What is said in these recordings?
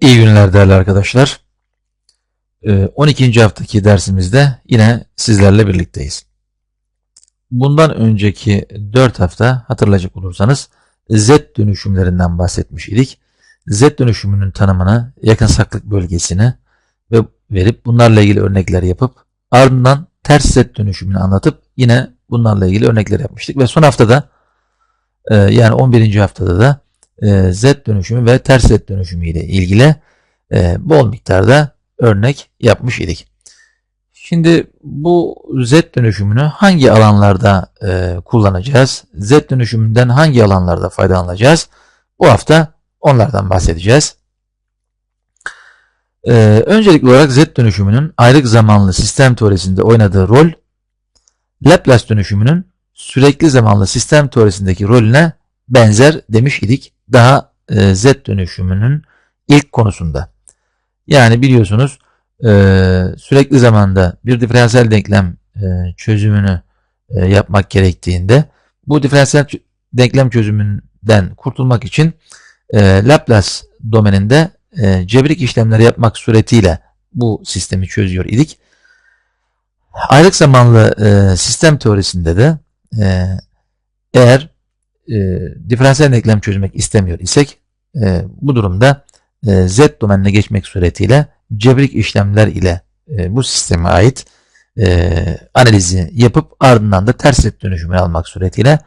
İyi günler değerli arkadaşlar. Ee, 12. haftaki dersimizde yine sizlerle birlikteyiz. Bundan önceki 4 hafta hatırlayacak olursanız Z dönüşümlerinden bahsetmiş idik. Z dönüşümünün tanımını, yakınsaklık bölgesini ve verip bunlarla ilgili örnekler yapıp ardından ters Z dönüşümünü anlatıp yine bunlarla ilgili örnekler yapmıştık ve son haftada e, yani 11. haftada da e, Z dönüşümü ve ters Z dönüşümü ile ilgili e, bol miktarda örnek yapmış idik. Şimdi bu Z dönüşümünü hangi alanlarda e, kullanacağız? Z dönüşümünden hangi alanlarda faydalanacağız? Bu hafta onlardan bahsedeceğiz. Öncelikli olarak Z dönüşümünün ayrık zamanlı sistem teorisinde oynadığı rol, Laplace dönüşümünün sürekli zamanlı sistem teorisindeki rolüne benzer demiş idik daha e, Z dönüşümünün ilk konusunda. Yani biliyorsunuz e, sürekli zamanda bir diferansiyel denklem e, çözümünü yapmak gerektiğinde bu diferansiyel denklem çözümünden kurtulmak için Laplace domeninde e, cebrik işlemleri yapmak suretiyle bu sistemi çözüyor idik. Ayrık zamanlı sistem teorisinde de eğer diferansiyel denklem çözmek istemiyor isek e, bu durumda e, Z domenine geçmek suretiyle cebrik işlemler ile e, bu sisteme ait e, analizi yapıp ardından da ters Z dönüşümünü almak suretiyle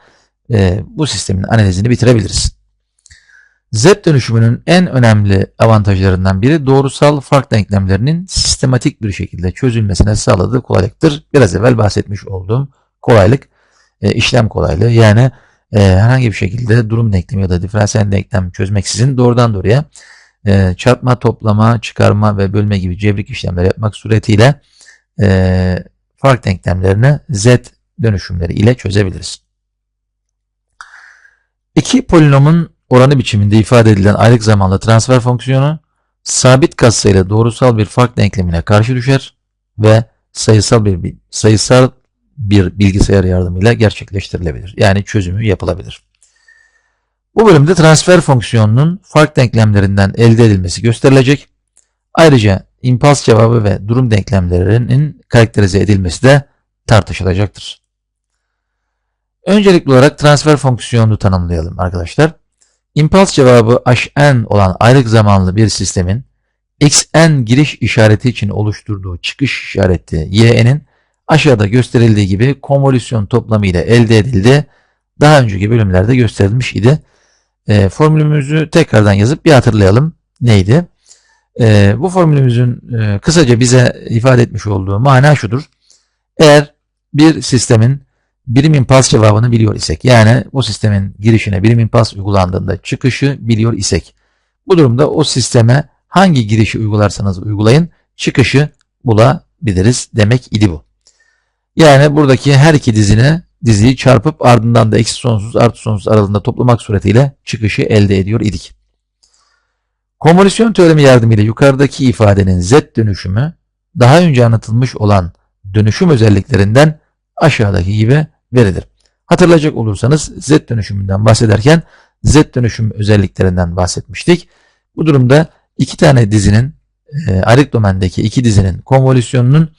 e, bu sistemin analizini bitirebiliriz. Z dönüşümünün en önemli avantajlarından biri doğrusal fark denklemlerinin sistematik bir şekilde çözülmesine sağladığı kolaylıktır. Biraz evvel bahsetmiş olduğum kolaylık, e, işlem kolaylığı yani e, herhangi bir şekilde durum denklemi ya da diferansiyel denklem çözmeksizin doğrudan doğruya e, çarpma, toplama, çıkarma ve bölme gibi cebrik işlemler yapmak suretiyle e, fark denklemlerini z dönüşümleri ile çözebiliriz. İki polinomun oranı biçiminde ifade edilen ayrık zamanlı transfer fonksiyonu sabit katsayıyla doğrusal bir fark denklemine karşı düşer ve sayısal bir sayısal bir bilgisayar yardımıyla gerçekleştirilebilir. Yani çözümü yapılabilir. Bu bölümde transfer fonksiyonunun fark denklemlerinden elde edilmesi gösterilecek. Ayrıca impuls cevabı ve durum denklemlerinin karakterize edilmesi de tartışılacaktır. Öncelikli olarak transfer fonksiyonunu tanımlayalım arkadaşlar. İmpuls cevabı hn olan ayrık zamanlı bir sistemin xn giriş işareti için oluşturduğu çıkış işareti y'nin aşağıda gösterildiği gibi konvolüsyon toplamı ile elde edildi. Daha önceki bölümlerde gösterilmiş idi. E, formülümüzü tekrardan yazıp bir hatırlayalım. Neydi? E, bu formülümüzün e, kısaca bize ifade etmiş olduğu mana şudur. Eğer bir sistemin birim impuls cevabını biliyor isek, yani bu sistemin girişine birim impuls uygulandığında çıkışı biliyor isek, bu durumda o sisteme hangi girişi uygularsanız uygulayın, çıkışı bulabiliriz demek idi bu. Yani buradaki her iki dizine diziyi çarpıp ardından da eksi sonsuz artı sonsuz aralığında toplamak suretiyle çıkışı elde ediyor idik. Konvolüsyon teoremi yardımıyla yukarıdaki ifadenin z dönüşümü daha önce anlatılmış olan dönüşüm özelliklerinden aşağıdaki gibi verilir. Hatırlayacak olursanız z dönüşümünden bahsederken z dönüşüm özelliklerinden bahsetmiştik. Bu durumda iki tane dizinin e, arik domendeki iki dizinin konvolüsyonunun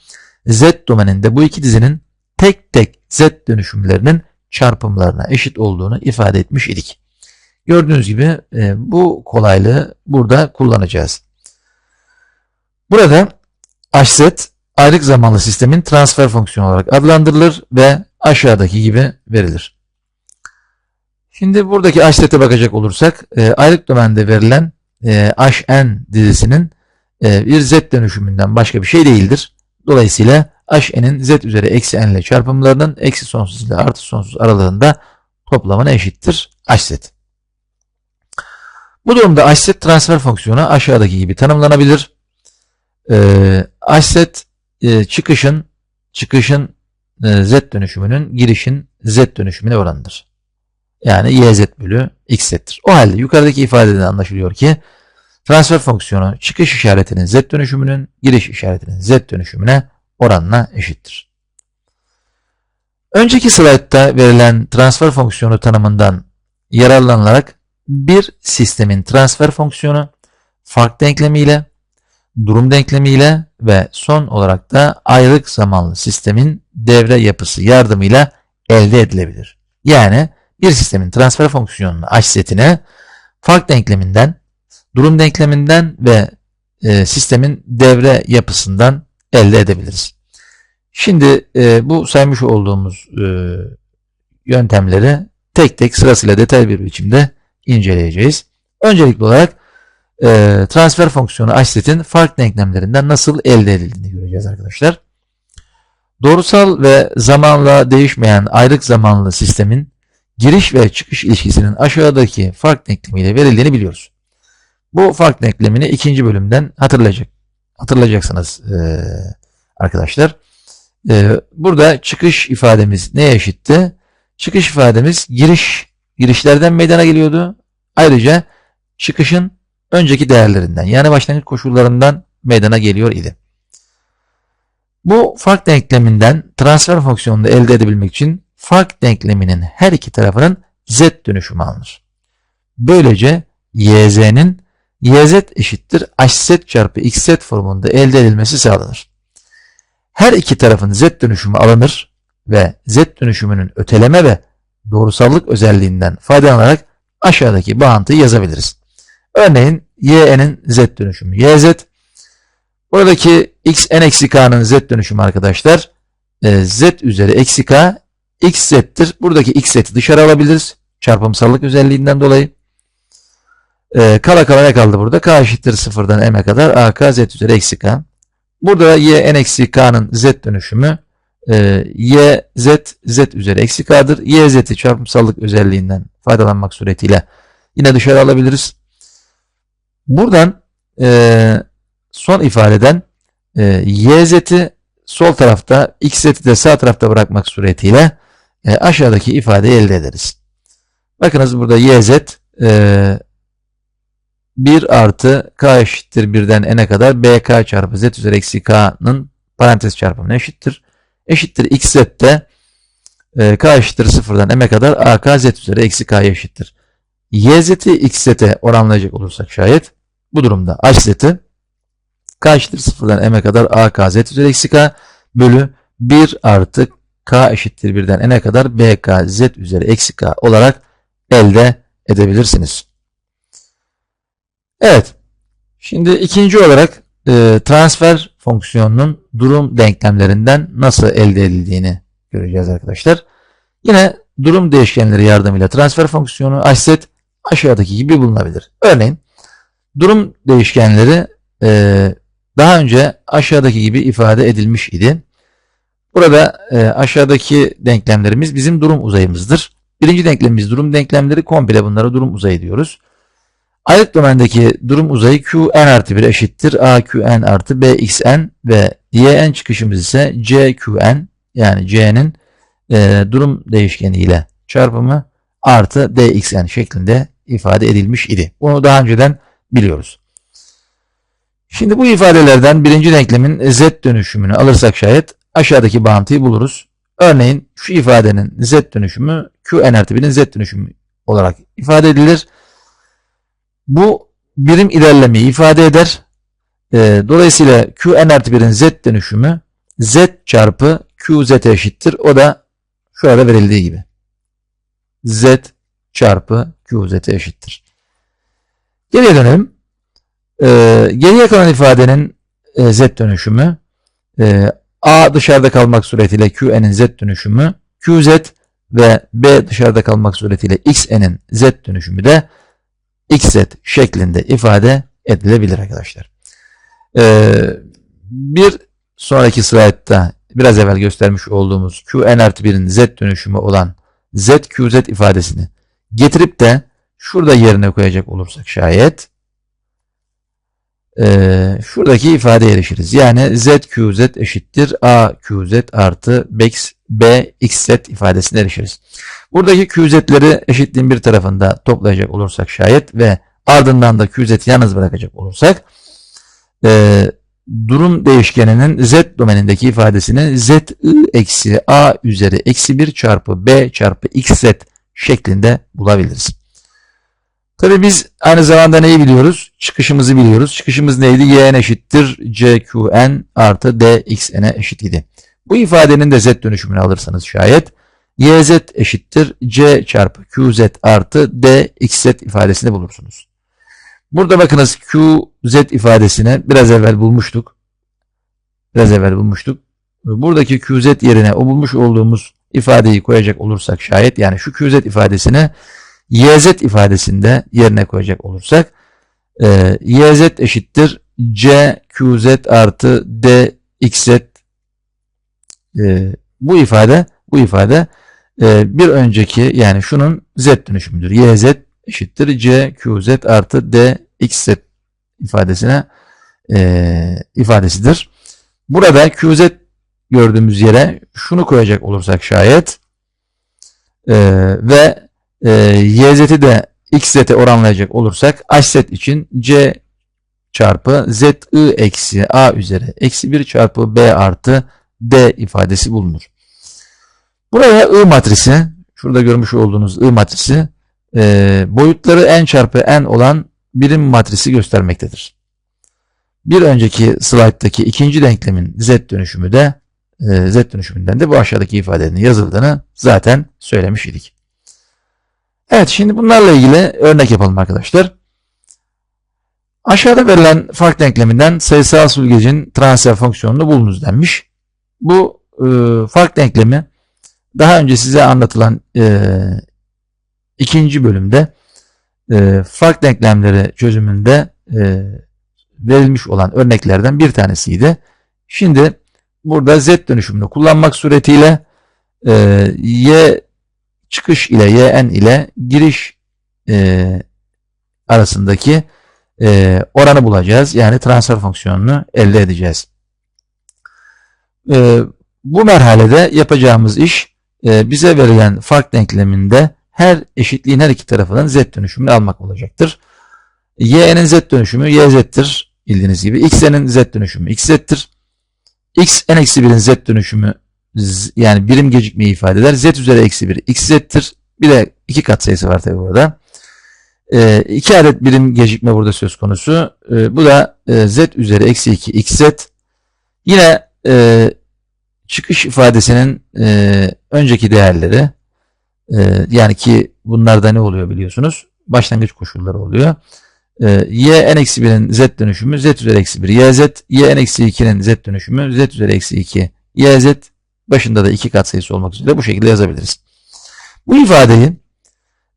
z domeninde bu iki dizinin tek tek z dönüşümlerinin çarpımlarına eşit olduğunu ifade etmiş idik. Gördüğünüz gibi e, bu kolaylığı burada kullanacağız. Burada hz ayrık zamanlı sistemin transfer fonksiyonu olarak adlandırılır ve aşağıdaki gibi verilir. Şimdi buradaki hz'e bakacak olursak e, ayrık domende verilen e, hn dizisinin bir z dönüşümünden başka bir şey değildir. Dolayısıyla h'nin z üzeri eksi n ile çarpımlarının eksi sonsuz ile artı sonsuz aralığında toplamına eşittir hz. Bu durumda hz transfer fonksiyonu aşağıdaki gibi tanımlanabilir. Ee, hz e, çıkışın çıkışın e, z dönüşümünün girişin z dönüşümüne oranıdır. Yani yz bölü xz'tir. O halde yukarıdaki ifadeden anlaşılıyor ki transfer fonksiyonu çıkış işaretinin z dönüşümünün giriş işaretinin z dönüşümüne oranına eşittir. Önceki slaytta verilen transfer fonksiyonu tanımından yararlanılarak bir sistemin transfer fonksiyonu fark denklemiyle, durum denklemiyle ve son olarak da ayrık zamanlı sistemin devre yapısı yardımıyla elde edilebilir. Yani bir sistemin transfer fonksiyonunu h setine fark denkleminden, durum denkleminden ve e, sistemin devre yapısından elde edebiliriz. Şimdi e, bu saymış olduğumuz e, yöntemleri tek tek sırasıyla detaylı bir biçimde inceleyeceğiz. Öncelikli olarak e, transfer fonksiyonu h fark denklemlerinden nasıl elde edildiğini göreceğiz arkadaşlar. Doğrusal ve zamanla değişmeyen ayrık zamanlı sistemin giriş ve çıkış ilişkisinin aşağıdaki fark denklemiyle verildiğini biliyoruz. Bu fark denklemini ikinci bölümden hatırlayacak, hatırlayacaksınız e, arkadaşlar. E, burada çıkış ifademiz neye eşitti? Çıkış ifademiz giriş girişlerden meydana geliyordu. Ayrıca çıkışın önceki değerlerinden yani başlangıç koşullarından meydana geliyor idi. Bu fark denkleminden transfer fonksiyonunu elde edebilmek için fark denkleminin her iki tarafının z dönüşümü alınır. Böylece yz'nin yz eşittir hz çarpı xz formunda elde edilmesi sağlanır. Her iki tarafın z dönüşümü alınır ve z dönüşümünün öteleme ve doğrusallık özelliğinden faydalanarak aşağıdaki bağıntıyı yazabiliriz. Örneğin y'nin z dönüşümü yz. Buradaki x n eksi k'nın z dönüşümü arkadaşlar e, z üzeri eksi k x z'tir. Buradaki x z'i dışarı alabiliriz. Çarpımsallık özelliğinden dolayı. E, kala kala ne kaldı burada? k eşittir sıfırdan m'e kadar a k z üzeri eksi k. Burada y n eksi k'nın z dönüşümü e, y z z üzeri eksi k'dır. y z'i çarpımsallık özelliğinden faydalanmak suretiyle yine dışarı alabiliriz. Buradan e, son ifadeden e, y z'i sol tarafta x z'i de sağ tarafta bırakmak suretiyle e, aşağıdaki ifadeyi elde ederiz. Bakınız burada y z e, 1 artı k eşittir 1'den n'e kadar bk çarpı z üzeri eksi k'nın parantez çarpımına eşittir. Eşittir x z e, k eşittir 0'dan m'e kadar ak z üzeri eksi k'ya eşittir. y z'i x z'e oranlayacak olursak şayet bu durumda h z'i k eşittir 0'dan m'e kadar ak z üzeri eksi k bölü 1 artı k eşittir 1'den n'e kadar bk z üzeri eksi k olarak elde edebilirsiniz. Evet. Şimdi ikinci olarak e, transfer fonksiyonunun durum denklemlerinden nasıl elde edildiğini göreceğiz arkadaşlar. Yine durum değişkenleri yardımıyla transfer fonksiyonu h aşağıdaki gibi bulunabilir. Örneğin durum değişkenleri e, daha önce aşağıdaki gibi ifade edilmiş idi. Burada e, aşağıdaki denklemlerimiz bizim durum uzayımızdır. Birinci denklemimiz durum denklemleri komple bunlara durum uzayı diyoruz. Ayrık domendeki durum uzayı Qn artı 1 eşittir AQn artı Bxn ve Yn çıkışımız ise CQn yani C'nin e, durum değişkeni ile çarpımı artı Dxn şeklinde ifade edilmiş idi. Bunu daha önceden biliyoruz. Şimdi bu ifadelerden birinci denklemin z dönüşümünü alırsak şayet aşağıdaki bağıntıyı buluruz. Örneğin şu ifadenin z dönüşümü Qn artı 1'in z dönüşümü olarak ifade edilir. Bu birim ilerlemeyi ifade eder. E, dolayısıyla Qn artı 1'in z dönüşümü z çarpı Qz eşittir. O da şöyle verildiği gibi. z çarpı Qz eşittir. Geriye dönelim. E, geriye kalan ifadenin e, z dönüşümü e, A dışarıda kalmak suretiyle Qn'in z dönüşümü Qz ve B dışarıda kalmak suretiyle Xn'in z dönüşümü de xz şeklinde ifade edilebilir arkadaşlar. Ee, bir sonraki slaytta biraz evvel göstermiş olduğumuz qn artı 1'in z dönüşümü olan z qz ifadesini getirip de şurada yerine koyacak olursak şayet e, şuradaki ifadeye erişiriz. Yani z qz eşittir a qz artı bx b xz ifadesine erişiriz. Buradaki QZ'leri eşitliğin bir tarafında toplayacak olursak şayet ve ardından da QZ'i yalnız bırakacak olursak e, durum değişkeninin Z domenindeki ifadesini Z eksi A üzeri eksi 1 çarpı B çarpı XZ şeklinde bulabiliriz. Tabi biz aynı zamanda neyi biliyoruz? Çıkışımızı biliyoruz. Çıkışımız neydi? yn eşittir cqn artı dxn'e eşit idi. Bu ifadenin de z dönüşümünü alırsanız şayet yz eşittir c çarpı qz artı dxz ifadesini bulursunuz. Burada bakınız qz ifadesini biraz evvel bulmuştuk. Biraz evvel bulmuştuk. Buradaki qz yerine o bulmuş olduğumuz ifadeyi koyacak olursak şayet yani şu qz ifadesini yz ifadesinde yerine koyacak olursak e, yz eşittir c qz artı d xz e, bu ifade bu ifade e, bir önceki yani şunun z dönüşümüdür. yz eşittir c qz artı d xz ifadesine e, ifadesidir. Burada qz gördüğümüz yere şunu koyacak olursak şayet e, ve e, YZ'i de XZ'e oranlayacak olursak HZ için C çarpı ZI eksi A üzeri eksi 1 çarpı B artı D ifadesi bulunur. Buraya I matrisi, şurada görmüş olduğunuz I matrisi e, boyutları n çarpı n olan birim matrisi göstermektedir. Bir önceki slayttaki ikinci denklemin z dönüşümü de e, z dönüşümünden de bu aşağıdaki ifadenin yazıldığını zaten söylemiş idik. Evet şimdi bunlarla ilgili örnek yapalım arkadaşlar. Aşağıda verilen fark denkleminden sayısal süzgecin transfer fonksiyonunu bulunuz denmiş. Bu e, fark denklemi daha önce size anlatılan e, ikinci bölümde e, fark denklemleri çözümünde e, verilmiş olan örneklerden bir tanesiydi. Şimdi burada z dönüşümünü kullanmak suretiyle e, y çıkış ile yn ile giriş e, arasındaki e, oranı bulacağız. Yani transfer fonksiyonunu elde edeceğiz. E, bu merhalede yapacağımız iş e, bize verilen fark denkleminde her eşitliğin her iki tarafının z dönüşümünü almak olacaktır. y'nin z dönüşümü y'z'tir bildiğiniz gibi. x'nin z dönüşümü xz'tir. x n eksi 1'in z dönüşümü yani birim gecikmeyi ifade eder. Z üzeri eksi 1 xz'tir. Bir de iki kat sayısı var tabi burada. E, iki adet birim gecikme burada söz konusu. E, bu da e, z üzeri eksi 2 xz. Yine e, çıkış ifadesinin e, önceki değerleri e, yani ki bunlarda ne oluyor biliyorsunuz. Başlangıç koşulları oluyor. E, y n eksi 1'in z dönüşümü z üzeri eksi 1 yz. y n eksi 2'nin z dönüşümü z üzeri eksi 2 yz Başında da iki katsayısı olmak üzere bu şekilde yazabiliriz. Bu ifadeyi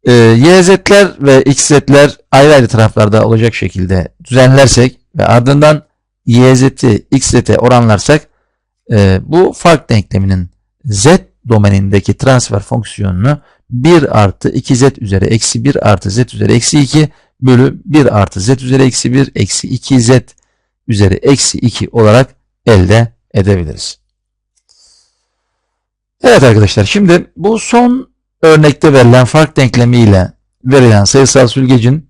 e, YZ'ler ve XZ'ler ayrı ayrı taraflarda olacak şekilde düzenlersek ve ardından YZ'i XZ'e oranlarsak e, bu fark denkleminin Z domenindeki transfer fonksiyonunu 1 artı 2Z üzeri eksi 1 artı Z üzeri eksi 2 bölü 1 artı Z üzeri eksi 1 eksi 2Z üzeri eksi 2 olarak elde edebiliriz. Evet arkadaşlar şimdi bu son örnekte verilen fark denklemi ile verilen sayısal süzgecin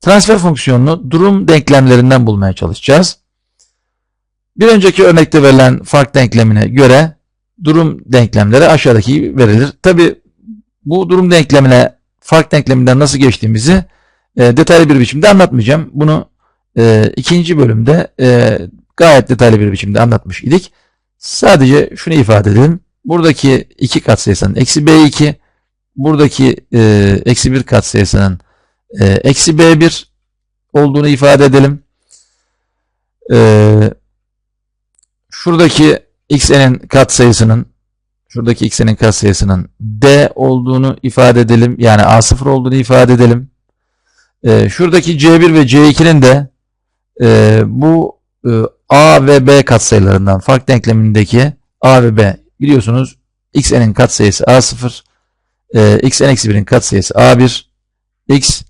transfer fonksiyonunu durum denklemlerinden bulmaya çalışacağız. Bir önceki örnekte verilen fark denklemine göre durum denklemleri aşağıdaki verilir. Tabi bu durum denklemine fark denkleminden nasıl geçtiğimizi e, detaylı bir biçimde anlatmayacağım. Bunu e, ikinci bölümde e, gayet detaylı bir biçimde anlatmış idik. Sadece şunu ifade edelim buradaki iki katsayısının eksi b2 buradaki e, eksi 1 katsayısının e, eksi b1 olduğunu ifade edelim. E, şuradaki xn'in katsayısının şuradaki xn'in katsayısının d olduğunu ifade edelim. Yani a0 olduğunu ifade edelim. E, şuradaki c1 ve c2'nin de e, bu e, a ve b katsayılarından fark denklemindeki a ve b biliyorsunuz xn'in katsayısı a0, e, xn-1'in katsayısı a1, x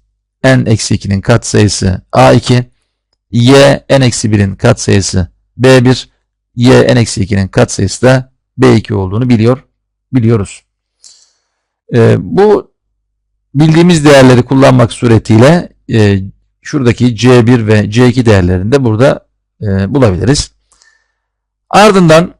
n-2'nin katsayısı a2, y n-1'in katsayısı b1, y n-2'nin katsayısı da b2 olduğunu biliyor, biliyoruz. E, bu bildiğimiz değerleri kullanmak suretiyle e, şuradaki c1 ve c2 değerlerini de burada e, bulabiliriz. Ardından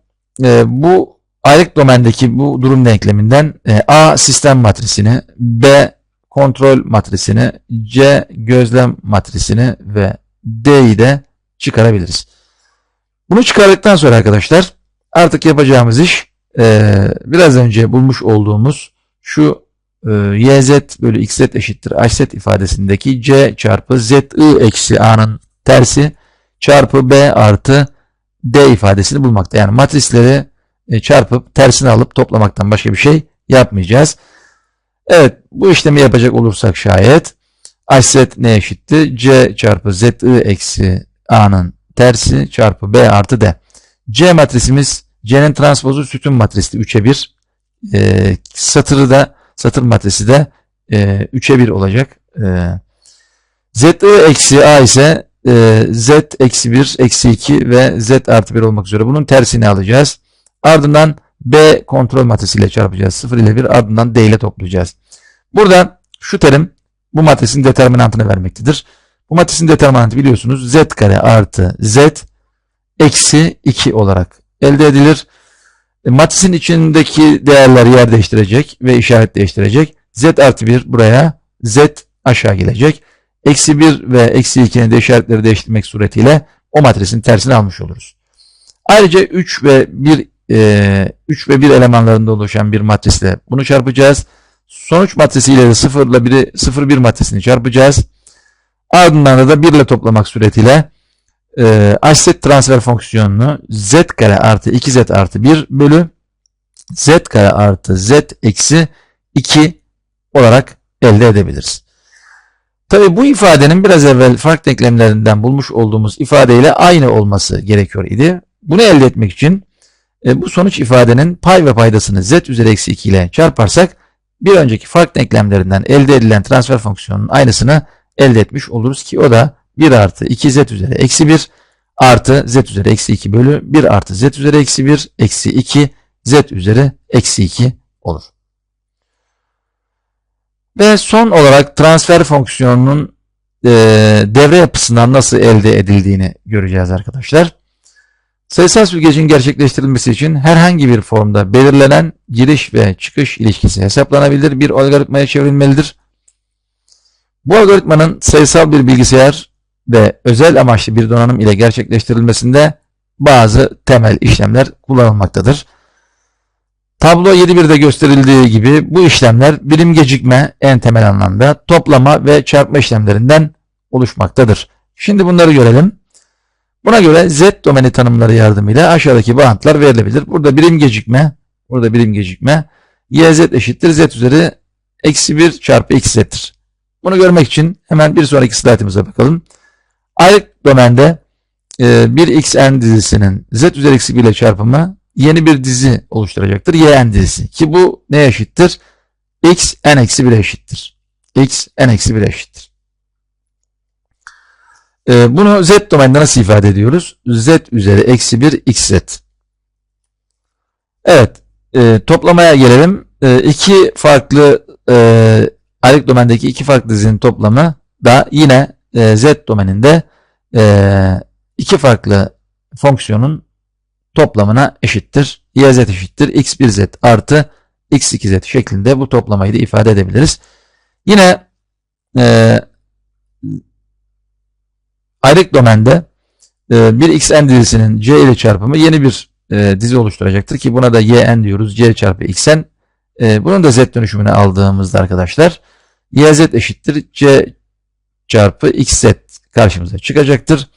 e, bu aylık domendeki bu durum denkleminden e, A sistem matrisini, B kontrol matrisini, C gözlem matrisini ve D'yi de çıkarabiliriz. Bunu çıkardıktan sonra arkadaşlar artık yapacağımız iş e, biraz önce bulmuş olduğumuz şu e, YZ bölü XZ eşittir HZ ifadesindeki C çarpı ZI eksi A'nın tersi çarpı B artı D ifadesini bulmakta. Yani matrisleri e, çarpıp tersini alıp toplamaktan başka bir şey yapmayacağız. Evet bu işlemi yapacak olursak şayet HZ ne eşitti? C çarpı ZI eksi A'nın tersi çarpı B artı D. C matrisimiz C'nin transpozu sütun matristi 3'e 1. E, satırı da satır matrisi de e, 3'e 1 olacak. E, ZI eksi A ise e, Z eksi 1 eksi 2 ve Z artı 1 olmak üzere bunun tersini alacağız. Ardından B kontrol matrisiyle çarpacağız. 0 ile 1 ardından D ile toplayacağız. Burada şu terim bu matrisin determinantını vermektedir. Bu matrisin determinantı biliyorsunuz Z kare artı Z eksi 2 olarak elde edilir. E, matrisin içindeki değerler yer değiştirecek ve işaret değiştirecek. Z artı 1 buraya Z aşağı gelecek. Eksi 1 ve eksi 2'nin de işaretleri değiştirmek suretiyle o matrisin tersini almış oluruz. Ayrıca 3 ve 1 e, 3 ve 1 elemanlarında oluşan bir matrisle bunu çarpacağız. Sonuç matrisiyle de 0 ile 1'i 0 1 matrisini çarpacağız. Ardından da 1 ile toplamak suretiyle e, HZ transfer fonksiyonunu z kare artı 2z artı 1 bölü z kare artı z eksi 2 olarak elde edebiliriz. Tabi bu ifadenin biraz evvel fark denklemlerinden bulmuş olduğumuz ifadeyle aynı olması gerekiyor idi. Bunu elde etmek için e, bu sonuç ifadenin pay ve paydasını z üzeri eksi 2 ile çarparsak bir önceki fark denklemlerinden elde edilen transfer fonksiyonunun aynısını elde etmiş oluruz ki o da 1 artı 2z üzeri eksi 1 artı z üzeri eksi 2 bölü 1 artı z üzeri eksi 1 eksi 2 z üzeri eksi 2 olur. Ve son olarak transfer fonksiyonunun e, devre yapısından nasıl elde edildiğini göreceğiz arkadaşlar. Sayısal süzgecin gerçekleştirilmesi için herhangi bir formda belirlenen giriş ve çıkış ilişkisi hesaplanabilir bir algoritmaya çevrilmelidir. Bu algoritmanın sayısal bir bilgisayar ve özel amaçlı bir donanım ile gerçekleştirilmesinde bazı temel işlemler kullanılmaktadır. Tablo 7.1'de gösterildiği gibi bu işlemler birim gecikme en temel anlamda toplama ve çarpma işlemlerinden oluşmaktadır. Şimdi bunları görelim. Buna göre Z domeni tanımları yardımıyla aşağıdaki bağıntılar verilebilir. Burada birim gecikme, burada birim gecikme YZ eşittir Z üzeri eksi 1 çarpı xz'tir. Bunu görmek için hemen bir sonraki slaytımıza bakalım. Ayrık domende e, bir xn dizisinin z üzeri eksi 1 ile çarpımı yeni bir dizi oluşturacaktır. yn dizisi. Ki bu ne eşittir? x n eksi 1'e eşittir. x n eksi 1'e eşittir. E, bunu z domeninde nasıl ifade ediyoruz? z üzeri eksi 1 xz. Evet. E, toplamaya gelelim. E, iki farklı e, ayrık domendeki iki farklı dizinin toplamı da yine e, z domeninde e, iki farklı fonksiyonun toplamına eşittir. yz eşittir x1z artı x2z şeklinde bu toplamayı da ifade edebiliriz. Yine e, ayrık domende e, bir xn dizisinin c ile çarpımı yeni bir e, dizi oluşturacaktır ki buna da yn diyoruz. c çarpı xn. E, bunun da z dönüşümünü aldığımızda arkadaşlar yz eşittir c çarpı xz karşımıza çıkacaktır.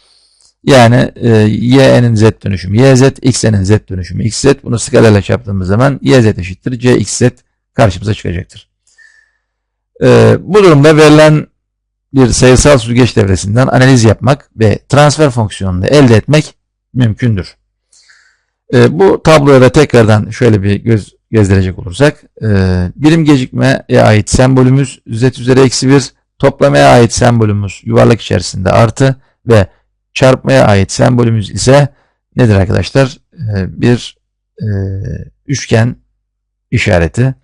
Yani e, y'nin z dönüşümü yz, x'nin z dönüşümü xz. Bunu skalayla çarptığımız zaman yz eşittir c xz karşımıza çıkacaktır. E, bu durumda verilen bir sayısal süzgeç devresinden analiz yapmak ve transfer fonksiyonunu elde etmek mümkündür. E, bu tabloya da tekrardan şöyle bir göz gezdirecek olursak e, birim gecikmeye ait sembolümüz z üzeri eksi 1 Toplamaya ait sembolümüz yuvarlak içerisinde artı ve çarpmaya ait sembolümüz ise nedir arkadaşlar? Ee, bir e, üçgen işareti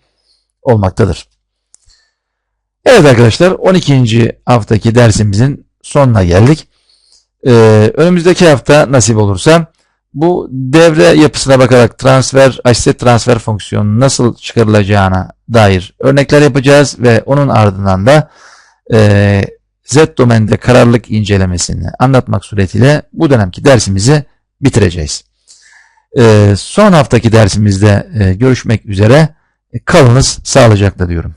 olmaktadır. Evet arkadaşlar 12. haftaki dersimizin sonuna geldik. Ee, önümüzdeki hafta nasip olursa bu devre yapısına bakarak transfer, açset transfer fonksiyonu nasıl çıkarılacağına dair örnekler yapacağız ve onun ardından da e, Z domeninde kararlılık incelemesini anlatmak suretiyle bu dönemki dersimizi bitireceğiz. E, son haftaki dersimizde e, görüşmek üzere. Kalınız sağlıcakla diyorum.